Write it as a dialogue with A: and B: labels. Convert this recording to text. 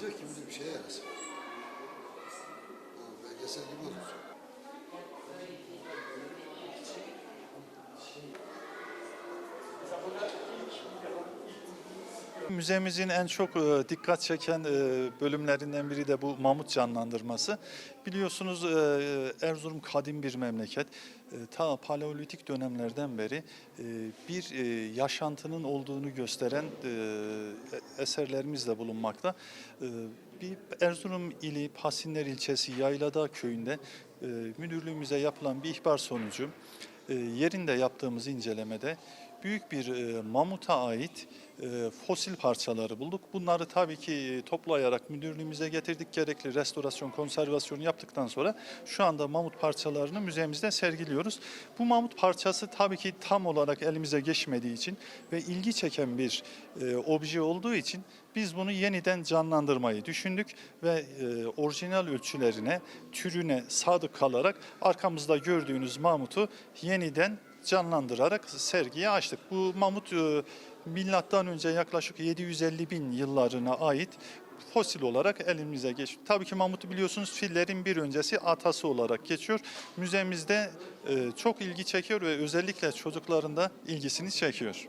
A: Diyor ki bizi bir şeye yarasın. O belgesel gibi olur.
B: Müzemizin en çok e, dikkat çeken e, bölümlerinden biri de bu mamut canlandırması. Biliyorsunuz e, Erzurum kadim bir memleket. Ta paleolitik dönemlerden beri bir yaşantının olduğunu gösteren eserlerimiz de bulunmakta. Bir Erzurum ili Pasinler ilçesi Yaylada köyünde müdürlüğümüze yapılan bir ihbar sonucu yerinde yaptığımız incelemede büyük bir e, mamuta ait e, fosil parçaları bulduk. Bunları tabii ki e, toplayarak müdürlüğümüze getirdik. Gerekli restorasyon, konservasyon yaptıktan sonra şu anda mamut parçalarını müzemizde sergiliyoruz. Bu mamut parçası tabii ki tam olarak elimize geçmediği için ve ilgi çeken bir e, obje olduğu için biz bunu yeniden canlandırmayı düşündük ve e, orijinal ölçülerine, türüne sadık kalarak arkamızda gördüğünüz mamutu yeniden canlandırarak sergiye açtık. Bu mamut e, milattan önce yaklaşık 750 bin yıllarına ait fosil olarak elimize geçti. Tabii ki mamutu biliyorsunuz fillerin bir öncesi atası olarak geçiyor. Müzemizde e, çok ilgi çekiyor ve özellikle çocukların da ilgisini çekiyor.